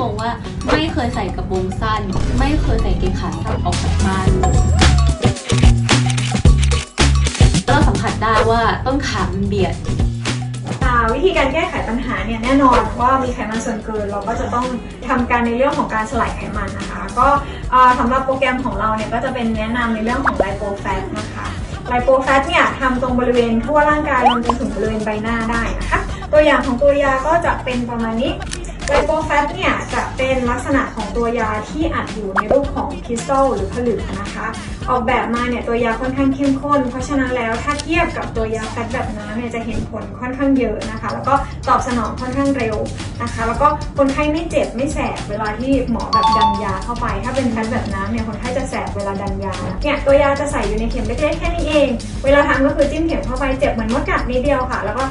ตรงว่าไม่เคยใส่กระโปรงสั้น ไม่เคยใส่เกงขาสั้นออกจากบ้านเราสัมผัสได้ว่าต้นขามันเบียดวิธีการแก้ไขปัญหาเนี่ยแน่นอนว่ามีไขมันส่วนเกินเราก็จะต้องทำการในเรื่องของการสลายไขมันนะคะ ก็อ่าสำหรับโปรแกรมของเราเนี่ยก็จะเป็นแนะนำในเรื่องของไลโปแฟตนะคะไลโปแฟตเนี่ยทำตรงบริเวณทั่วร่างกายรวมจนถึงบริเวณใบหน้าได้นะคะ ตัวอย่างของตัวยาก็จะเป็นประมาณนี้ ไลโปแฟตเนี่ยจะเป็นลักษณะของตัวยาที่อัดอยู่ในรูปของคริสตัลหรือผลึกนะคะ ออกแบบมาเนี่ยตัวยาค่อนข้างเข้มข้น เพราะฉะนั้นแล้วถ้าเทียบกับตัวยาแฟตแบบน้ำเนี่ยจะเห็นผลค่อนข้างเยอะนะคะ แล้วก็ตอบสนองค่อนข้างเร็วนะคะ แล้วก็คนไข้ไม่เจ็บไม่แสบเวลาที่หมอแบบดันยาเข้าไป ถ้าเป็นแฟตแบบน้ำเนี่ยคนไข้จะแสบเวลาดันยาเนี่ยตัวยาจะใส่อยู่ในเข็มเล็กๆแค่นี้เอง เวลาทำก็คือจิ้มเข็มเข้าไปเจ็บเหมือนมดกัดนิดเดียวค่ะ แล้วก็